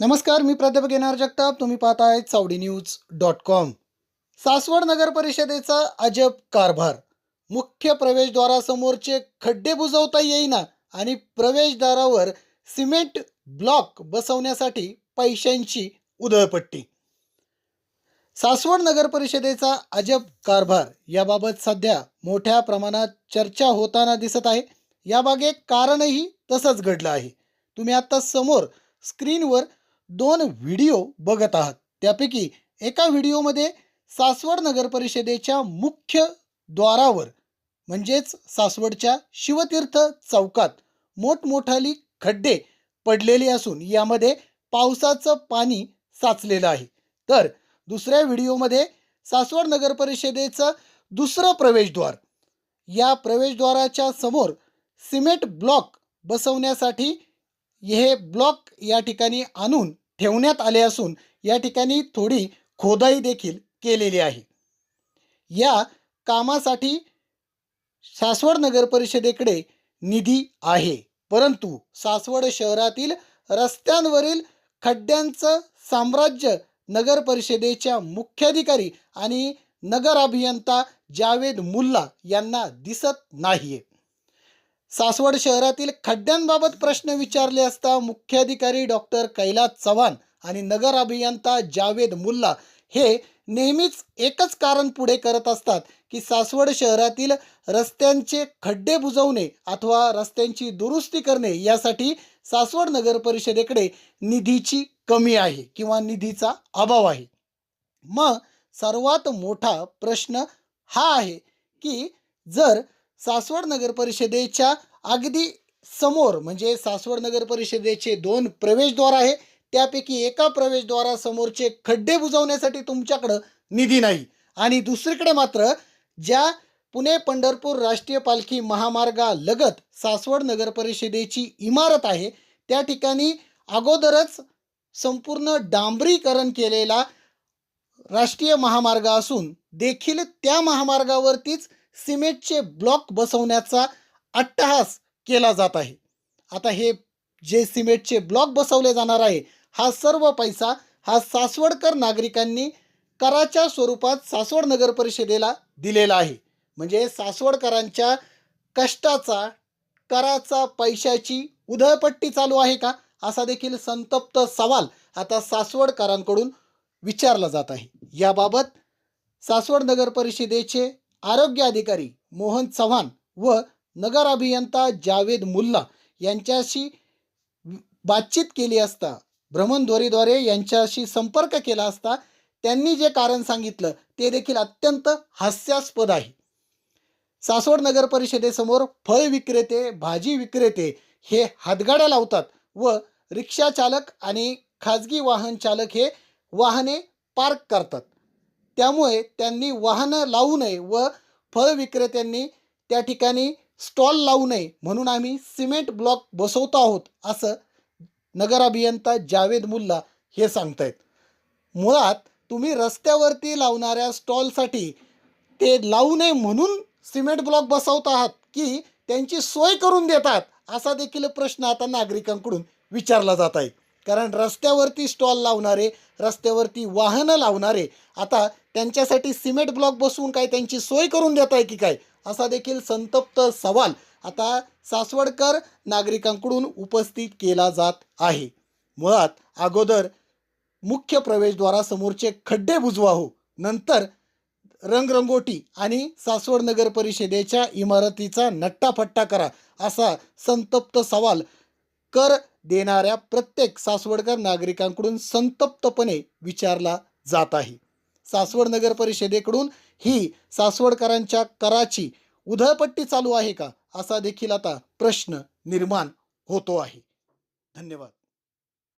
नमस्कार मी प्राध्यापक येणार जगताप. तुम्ही पाहताय Chavadi news dot com. Saswad नगर परिषदेचा अजब कारभार. मुख्य प्रवेशद्वारासमोरचे खड्डे बुजवता येईना आणि प्रवेशद्वारावर सिमेंट ब्लॉक बसवण्यासाठी पैशांची उधळपट्टी. सासवड नगर परिषदेचा अजब कारभार याबाबत सध्या मोठ्या प्रमाणात चर्चा होताना दिसत आहे. याबागे कारणही तसंच घडलं आहे. तुम्ही आता समोर स्क्रीनवर दोन व्हिडिओ बघत आहात. त्यापैकी एका व्हिडिओमध्ये सासवड नगर परिषदेच्या मुख्य द्वारावर म्हणजेच सासवडच्या शिवतीर्थ चौकात मोठमोठाली खड्डे पडलेले असून यामध्ये पावसाचं पाणी साचलेलं आहे. तर दुसऱ्या व्हिडिओमध्ये सासवड नगर परिषदेचं दुसरं प्रवेशद्वार. या प्रवेशद्वाराच्या समोर सिमेंट ब्लॉक बसवण्यासाठी हे ब्लॉक या ठिकाणी आणून ठेवण्यात आले असून या ठिकाणी थोडी खोदाई देखील केलेली आहे. या कामासाठी सासवड नगर परिषदेकडे निधी आहे. परंतु सासवड शहरातील रस्त्यांवरील खड्ड्यांचं साम्राज्य नगर परिषदेच्या मुख्याधिकारी आणि नगर अभियंता जावेद मुल्ला यांना दिसत नाहीये. सासवड शहरातील खड्ड्यांबाबत प्रश्न विचारले असता मुख्याधिकारी डॉक्टर कैलास चव्हाण आणि नगर अभियंता जावेद मुल्ला हे नेहमीच एकच कारण पुढे करत असतात की सासवड शहरातील रस्त्यांचे खड्डे बुजवणे अथवा रस्त्यांची दुरुस्ती करणे यासाठी सासवड नगर परिषदेकडे निधीची कमी आहे किंवा निधीचा अभाव आहे. मग सर्वात मोठा प्रश्न हा आहे की जर सासवड नगर परिषदेच्या अगदी समोर म्हणजे सासवड नगर परिषदेचे दोन प्रवेशद्वार आहे. त्यापैकी एका प्रवेशद्वारासमोरचे खड्डे बुजवण्यासाठी तुमच्याकडं निधी नाही. आणि दुसरीकडे मात्र ज्या पुणे पंढरपूर राष्ट्रीय पालखी महामार्गालगत सासवड नगर परिषदेची इमारत आहे त्या ठिकाणी अगोदरच संपूर्ण डांबरीकरण केलेला राष्ट्रीय महामार्ग असून देखील त्या महामार्गावरतीच सिमेंटचे ब्लॉक बसवण्याचा अट्टहास केला जात आहे. आता हे जे सिमेंटचे ब्लॉक बसवले जाणार आहे हा सर्व पैसा हा सासवडकर नागरिकांनी कराच्या स्वरूपात सासवड नगर परिषदेला दिलेला आहे. म्हणजे सासवडकरांच्या कष्टाचा कराचा पैशाची उधळपट्टी चालू आहे का? असा देखील संतप्त सवाल आता सासवडकरांकडून विचारला जात आहे. याबाबत सासवड नगर परिषदेचे आरोग्य अधिकारी मोहन चव्हाण व नगर अभियंता जावेद मुल्ला यांच्याशी बातचीत केली असता भ्रमणध्वरीद्वारे यांच्याशी संपर्क केला असता त्यांनी जे कारण सांगितलं ते देखील अत्यंत हास्यास्पद आहे. सासवड नगर परिषदेसमोर फळ विक्रेते भाजी विक्रेते हे हातगाड्या लावतात व रिक्षा चालक आणि खाजगी वाहन चालक हे वाहने पार्क करतात. त्यामुळे त्यांनी वाहनं लावू नये व फळ विक्रेत्यांनी त्या ठिकाणी स्टॉल लावू नये म्हणून आम्ही सिमेंट ब्लॉक बसवतो आहोत असं नगर अभियंता जावेद मुल्ला हे सांगतायत. मुळात तुम्ही रस्त्यावरती लावणाऱ्या स्टॉलसाठी ते लावू नये म्हणून सिमेंट ब्लॉक बसवत आहात की त्यांची सोय करून देतात असा देखील प्रश्न आता नागरिकांकडून विचारला जात आहे. कारण रस्त्यावरती स्टॉल लावणारे रस्त्यावरती वाहनं लावणारे आता त्यांच्यासाठी सिमेंट ब्लॉक बसवून काय त्यांची सोय करून देत आहे की काय? असा देखील संतप्त सवाल आता सासवडकर नागरिकांकडून उपस्थित केला जात आहे. मुळात अगोदर मुख्य प्रवेशद्वारासमोरचे खड्डे बुजवा हो नंतर रंगरंगोटी आणि सासवड नगर परिषदेच्या इमारतीचा नट्टाफट्टा करा असा संतप्त सवाल कर देणाऱ्या प्रत्येक सासवडकर नागरिकांकडून संतप्तपणे विचारला जात आहे. सासवड नगर परिषदेकडून ही सासवडकरांच्या कराची उधळपट्टी चालू आहे का? असा देखील आता प्रश्न निर्माण होतो आहे. धन्यवाद.